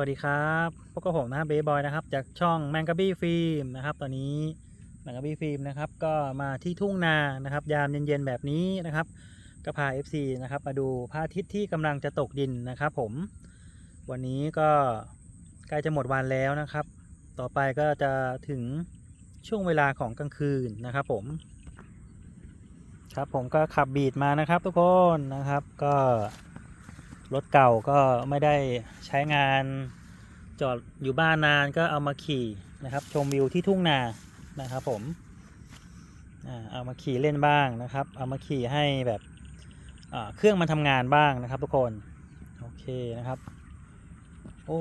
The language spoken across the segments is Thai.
วัสดีครับพวกกับผมนะเบย์บอยนะครับ จากช่องแมงกะบี้ฟิล์มนะครับ ตอนนี้แมงกะบี้ฟิล์มนะครับ ก็มาที่ทุ่งนานะครับ ยามเย็นๆแบบนี้นะครับก็พา FC นะครับ มาดูพระอาทิตย์ที่กำลังจะตกดินนะครับ ผม วันนี้ก็ใกล้จะหมดวันแล้วนะครับ ต่อไปก็จะถึงช่วงเวลาของกลางคืนนะครับ ผม ครับผมก็ขับบีดมานะครับ ทุกคนนะครับ ก็ รถเก่าก็ไม่ได้ใช้งานจอดอยู่บ้านนานก็เอามาขี่นะครับ ชมวิวที่ทุ่งนานะครับผมเอามาขี่เล่นบ้างนะครับ เอามาขี่ให้แบบเครื่องมันทำงานบ้างนะครับ ทุกคนโอเคนะครับ โอ้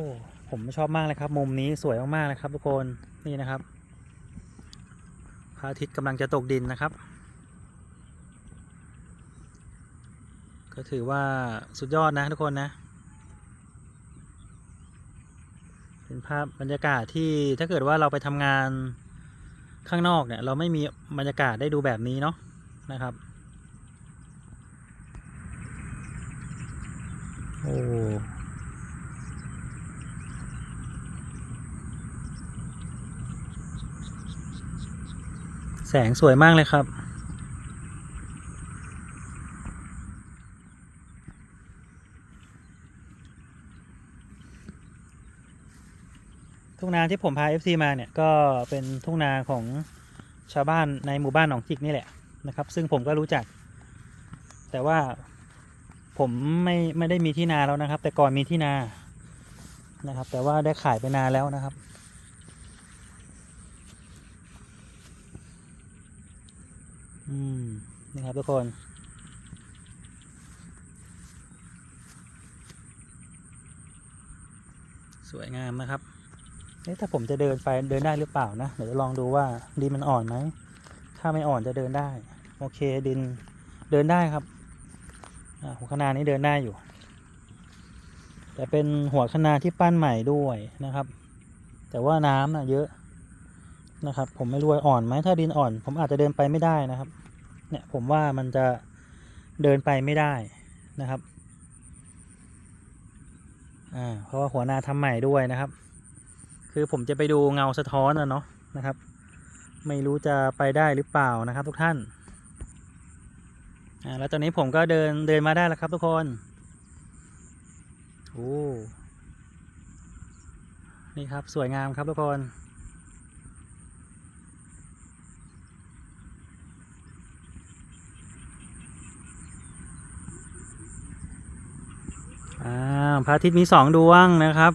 ผมชอบมากเลยครับ มุมนี้สวยมากๆเลยครับ ทุกคนนี่นะครับพระอาทิตย์กำลังจะตกดินนะครับ ก็ถือว่าสุดยอดนะทุกคนนะ เป็นภาพบรรยากาศที่ถ้าเกิดว่าเราไปทำงานข้างนอกเนี่ย เราไม่มีบรรยากาศได้ดูแบบนี้เนาะนะครับ โอ้แสงสวยมากเลยครับาที่ผมพา FC มาเนี่ยก็เป็นทุ่งนาของชาวบ้านในหมู่บ้านหนองจิกนี่แหละนะครับ ซึ่งผมก็รู้จัก แต่ว่าผมไม่ไม่ได้มีที่นาแล้วนะครับ แต่ก่อนมีที่นานะครับ แต่ว่าได้ขายไปนานแล้วนะครับ อืมนี่ครับทุกคนสวยงามนะครับ เอ๊ะถ้าผมจะเดินไปเดินได้หรือเปล่านะ เดี๋ยวจะลองดูว่าดินมันอ่อนไหม ถ้าไม่อ่อนจะเดินได้ โอเคดินเดินได้ครับ หัวคะนานี้เดินได้อยู่ แต่เป็นหัวคะนาที่ปั้นใหม่ด้วยนะครับ แต่ว่าน้ำนะเยอะนะครับ ผมไม่รู้ว่าอ่อนไหมถ้าดินอ่อน ผมอาจจะเดินไปไม่ได้นะครับ เนี่ยผมว่ามันจะเดินไปไม่ได้นะครับ อ่า เพราะว่าหัวนาทำใหม่ด้วยนะครับ คือผมจะไปดูเงาสะท้อนนะเนาะนะครับ ไม่รู้จะไปได้หรือเปล่านะครับ ทุกท่านอ่าแล้วตอนนี้ผมก็เดินเดินมาได้แล้วครับทุกคนโอ้นี่ครับสวยงามครับทุกคนอ่าพระอาทิตย์มีสองดวงนะครับ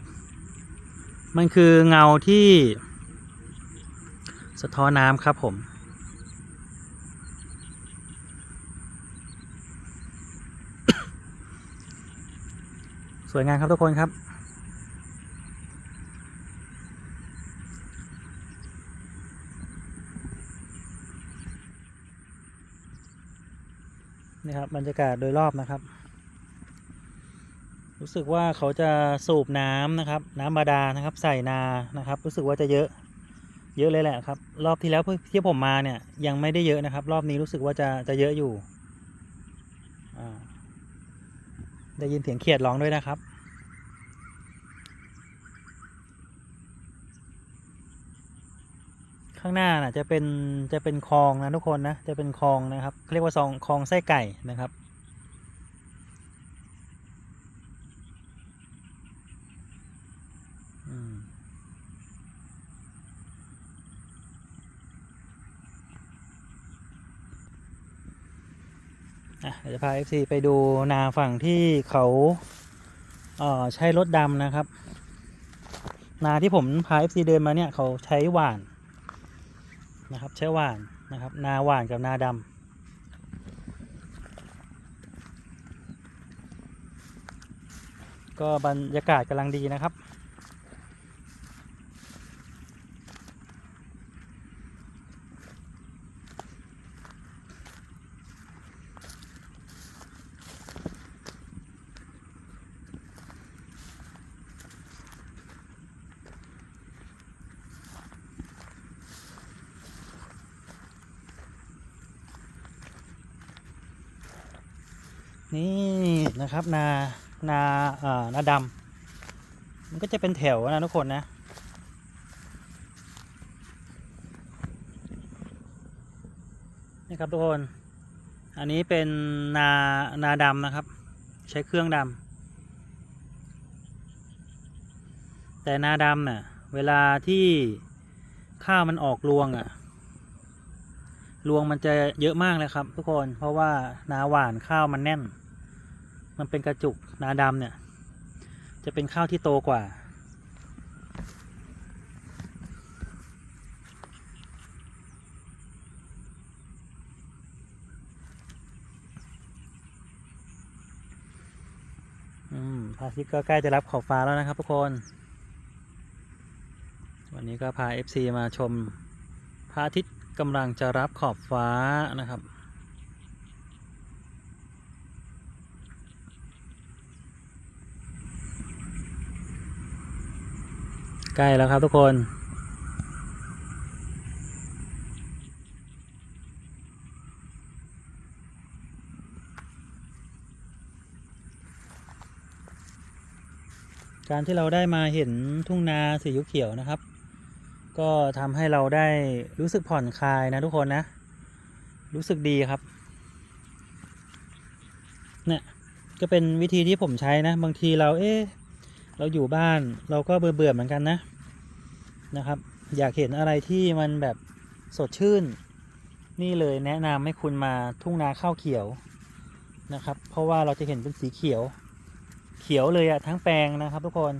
มันคือเงาที่สะท้อนน้ำครับผม สวยงามครับทุกคนครับ นี่ครับบรรยากาศโดยรอบนะครับ รู้สึกว่าเขาจะสูบน้ำนะครับ น้ำบาดาลนะครับ ใส่นานะครับ รู้สึกว่าจะเยอะ เยอะเลยแหละครับ รอบที่แล้วที่ผมมาเนี่ยยังไม่ได้เยอะนะครับ รอบนี้รู้สึกว่าจะจะเยอะอยู่ได้ยินเสียงเขียดร้องด้วยนะครับ ข้างหน้าน่ะจะเป็นจะเป็นคลองนะทุกคนนะจะเป็นคลองนะครับเรียกว่าซองคลองไส้ไก่นะครับ อะเดี๋ยวจะพา FC ไปดูนาฝั่งที่เขาเอ่อใช้รถดำนะครับ นาที่ผมพา FC เดินมาเนี่ยเขาใช้หว่านนะครับ ใช้หว่านนะครับ นาหว่านกับนาดำก็บรรยากาศกำลังดีนะครับ นี่นะครับนานาเอ่อนาดมันก็จะเป็นแถวนะทุกคนนะนี่ครับทุกคน อันนี้เป็นนานาดำนะครับ ใช้เครื่องดำแต่นาดำเนี่ยเวลาที่ข้าวมันออกรวงอะ่ะรวงมันจะเยอะมากเลยครับ ทุกคนเพราะว่านาหวานข้าวมันแน่น มันเป็นกระจุกนาดำเนี่ย จะเป็นข้าวที่โตกว่า อืมพระอาทิตย์ก็ใกล้จะรับขอบฟ้าแล้วนะครับทุกคน วันนี้ก็พา FC มาชมพระอาทิตย์กำลังจะรับขอบฟ้านะครับ ใกล้แล้วครับทุกคน การที่เราได้มาเห็นทุ่งนาสีเขียวนะครับ ก็ทำให้เราได้รู้สึกผ่อนคลายนะทุกคนนะ รู้สึกดีครับ เนี่ยก็เป็นวิธีที่ผมใช้นะ บางทีเราเอ๊ะ เราอยู่บ้านเราก็เบื่อเบื่อเหมือนกันนะนะครับ อยากเห็นอะไรที่มันแบบสดชื่น นี่เลยแนะนำให้คุณมาทุ่งนาข้าวเขียวนะครับ เพราะว่าเราจะเห็นเป็นสีเขียว เขียวเลยอะทั้งแปลงนะครับทุกคน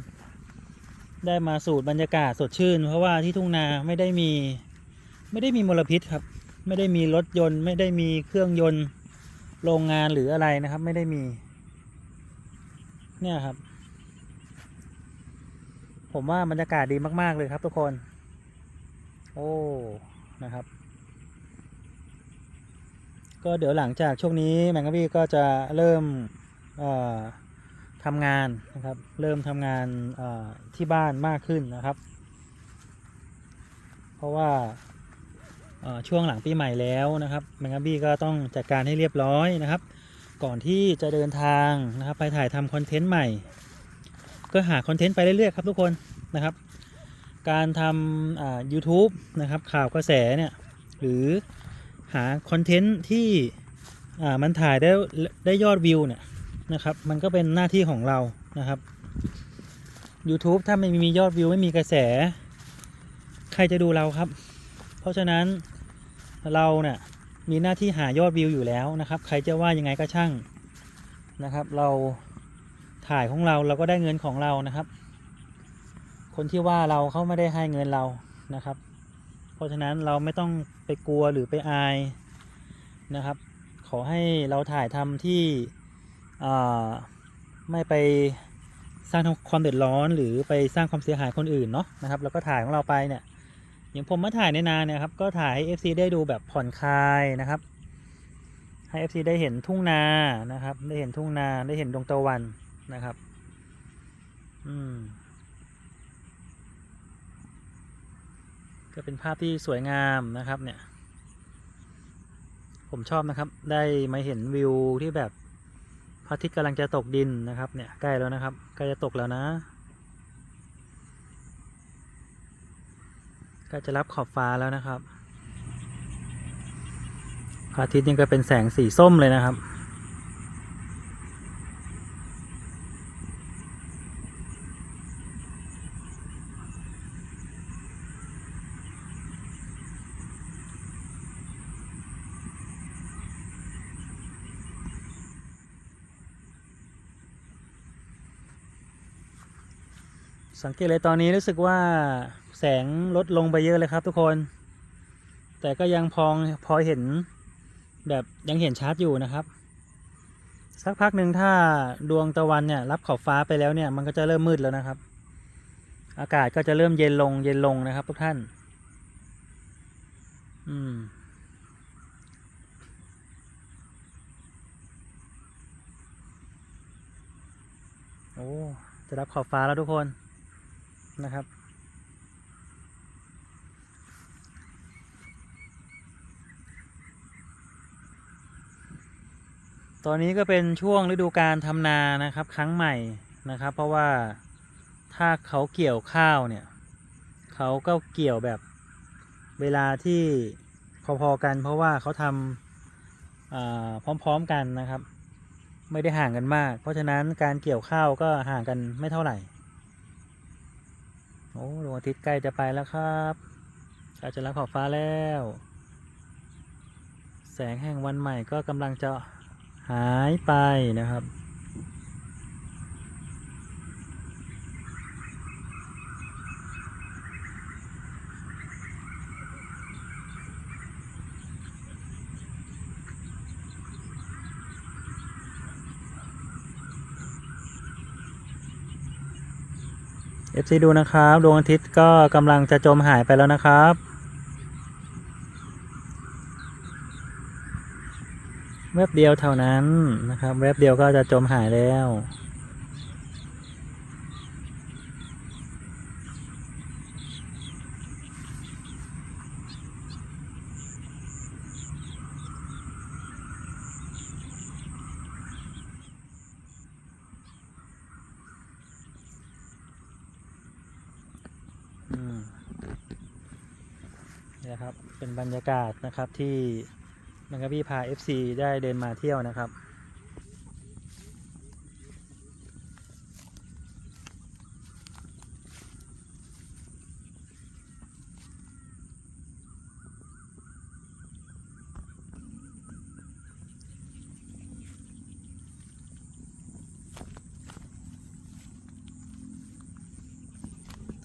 ได้มาสูตรบรรยากาศสดชื่น เพราะว่าที่ทุ่งนาไม่ได้มีไม่ได้มีมลพิษครับ ไม่ได้มีรถยนต์ไม่ได้มีเครื่องยนต์โรงงานหรืออะไรนะครับ ไม่ได้มี เนี่ยครับ ผมว่าบรรยากาศดีมาก ๆ เลยครับทุกคน โอ้ นะครับ ก็เดี๋ยวหลังจากช่วงนี้แมงกะบี้ก็จะเริ่มทำงานนะครับ เริ่มทำงานที่บ้านมากขึ้นนะครับ เพราะว่าช่วงหลังปีใหม่แล้วนะครับแมงกะบี้ก็ต้องจัดการให้เรียบร้อยนะครับ ก่อนที่จะเดินทางนะครับไปถ่ายทำคอนเทนต์ใหม่ ก็หาคอนเทนต์ไปเรื่อยๆครับทุกคนนะครับ การทำอ่า YouTube นะครับข่าวกระแสเนี่ยหรือหาคอนเทนต์ที่มันถ่ายได้ได้ยอดวิวเนี่ยนะครับมันก็เป็นหน้าที่ของเรานะครับ YouTube ถ้าไม่มียอดวิวไม่มีกระแส ใครจะดูเราครับ เพราะฉะนั้นเราเนี่ยมีหน้าที่หายอดวิวอยู่แล้วนะครับ ใครจะว่ายังไงก็ช่างนะครับ เรา ถ่ายของเราเราก็ได้เงินของเรานะครับ คนที่ว่าเราเขาไม่ได้ให้เงินเรานะครับ เพราะฉะนั้นเราไม่ต้องไปกลัวหรือไปอายนะครับ ขอให้เราถ่ายทำที่ไม่ไปสร้างความเดือดร้อนหรือไปสร้างความเสียหายคนอื่นเนาะนะครับแล้วก็ถ่ายของเราไปเนี่ยอย่างผมมาถ่ายในนาเนี่ยครับก็ถ่ายให้ FC ได้ดูแบบผ่อนคลายนะครับ ให้ FC ได้เห็นทุ่งนานะครับ ได้เห็นทุ่งนาได้เห็นดวงตะวัน นะครับ อืม ก็เป็นภาพที่สวยงามนะครับ เนี่ย ผมชอบนะครับ ได้มาเห็นวิวที่แบบพระอาทิตย์กำลังจะตกดินนะครับ เนี่ยใกล้แล้วนะครับใกล้จะตกแล้วนะใกล้จะรับขอบฟ้าแล้วนะครับพระอาทิตย์นี่ก็เป็นแสงสีส้มเลยนะครับ สังเกตเลยตอนนี้รู้สึกว่าแสงลดลงไปเยอะเลยครับทุกคน แต่ก็ยังพองพอเห็นแบบยังเห็นชัดอยู่นะครับ สักพักหนึ่งถ้าดวงตะวันเนี่ยรับขอบฟ้าไปแล้วเนี่ยมันก็จะเริ่มมืดแล้วนะครับ อากาศก็จะเริ่มเย็นลงเย็นลงนะครับ ทุกท่าน อืมโอ้จะรับขอบฟ้าแล้วทุกคน นะครับ ตอนนี้ก็เป็นช่วงฤดูการทำนานะครับ ครั้งใหม่นะครับ เพราะว่าถ้าเขาเกี่ยวข้าวเนี่ยเขาก็เกี่ยวแบบเวลาที่พอๆกัน เพราะว่าเขาทำพร้อมๆกันนะครับ ไม่ได้ห่างกันมาก เพราะฉะนั้นการเกี่ยวข้าวก็ห่างกันไม่เท่าไหร่ โอ้ดวงอาทิตย์ใกล้จะไปแล้วครับใกล้จะรับขอบฟ้าแล้ว แสงแห่งวันใหม่ก็กำลังจะหายไปนะครับ FC ดูนะครับดวงอาทิตย์ก็กำลังจะจมหายไปแล้วนะครับ แวบเดียวเท่านั้นนะครับ แวบเดียวก็จะจมหายแล้ว นะครับ เป็นบรรยากาศนะครับที่มังกรพี่พา FC ได้เดินมาเที่ยวนะครับ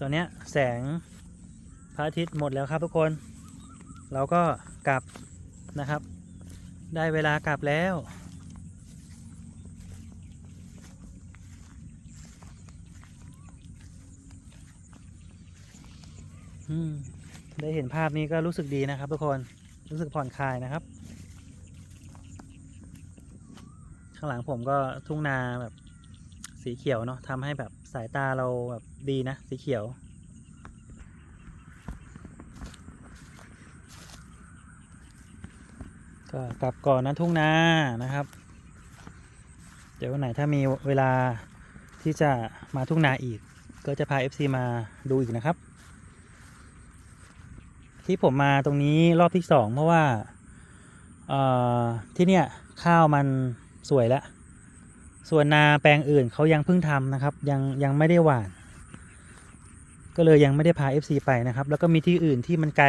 ตอนนี้แสงพระอาทิตย์หมดแล้วครับทุกคน เราก็กลับนะครับ ได้เวลากลับแล้ว ได้เห็นภาพนี้ก็รู้สึกดีนะครับทุกคนรู้สึกผ่อนคลายนะครับ ข้างหลังผมก็ทุ่งนาแบบสีเขียวเนาะทำให้แบบสายตาเราแบบดีนะ สีเขียว ก็กลับก่อนนะทุ่งนานะครับ เดี๋ยววันไหนถ้ามีเวลาที่จะมาทุ่งนาอีก ก็จะพา FC มาดูอีกนะครับ ที่ผมมาตรงนี้รอบที่สองเพราะว่าที่เนี่ยข้าวมันสวยแล้ว ส่วนนาแปลงอื่นเขายังเพิ่งทำนะครับ ยังยังไม่ได้หว่าน ก็เลยยังไม่ได้พา FC ไปนะครับ แล้วก็มีที่อื่นที่มันไกล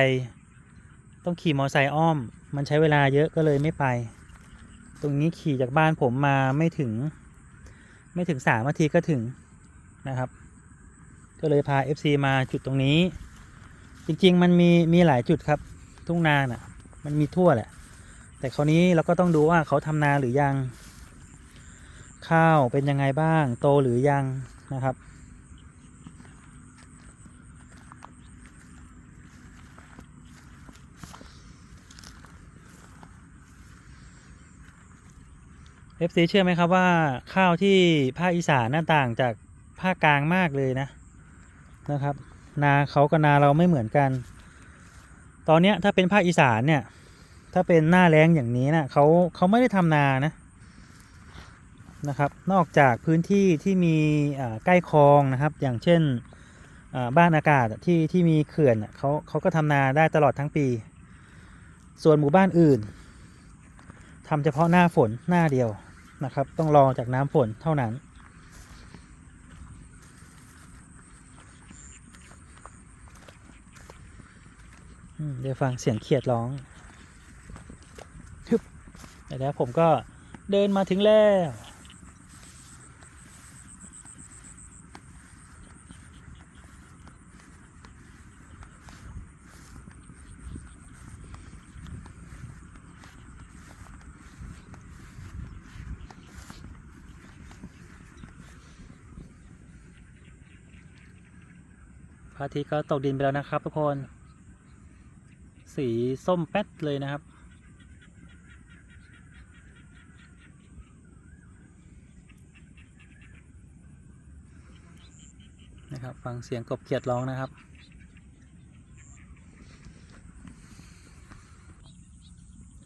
ต้องขี่มอเตอร์ไซค์อ้อม มันใช้เวลาเยอะก็เลยไม่ไป ตรงนี้ขี่จากบ้านผมมาไม่ถึง ไม่ถึงสามนาทีก็ถึงนะครับ ก็เลยพา FC มาจุดตรงนี้ จริงๆ มันมีมีหลายจุดครับ ทุ่งนาน่ะ มันมีทั่วแหละ แต่คราวนี้เราก็ต้องดูว่าเขาทำนาหรือยัง ข้าวเป็นยังไงบ้าง โตหรือยังนะครับ FC เชื่อไหมครับว่าข้าวที่ภาคอีสานหน้าต่างจากภาคกลางมากเลยนะนะครับ นาเขากับนาเราไม่เหมือนกัน ตอนเนี้ยถ้าเป็นภาคอีสานเนี่ย ถ้าเป็นหน้าแล้งอย่างนี้นะเขาเขาไม่ได้ทำนานะนะครับ นอกจากพื้นที่ที่มีใกล้คลองนะครับ อย่างเช่นบ้านอากาศที่ที่มีเขื่อนเขาเขาก็ทำนาได้ตลอดทั้งปี ส่วนหมู่บ้านอื่นทำเฉพาะหน้าฝนหน้าเดียว นะครับ ต้องรอจากน้ำฝนเท่านั้น เดี๋ยวฟังเสียงเขียดร้องฮึบแล้วผมก็เดินมาถึงแล้ว พระอาทิตย์ก็ตกดินไปแล้วนะครับ ทุกคน สีส้มแป๊ดเลยนะครับ นะครับ ฟังเสียงกบเขียดร้องนะครับ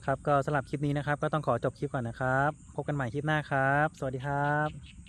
ครับก็สำหรับคลิปนี้นะครับ ก็ต้องขอจบคลิปก่อนนะครับ พบกันใหม่คลิปหน้าครับ สวัสดีครับ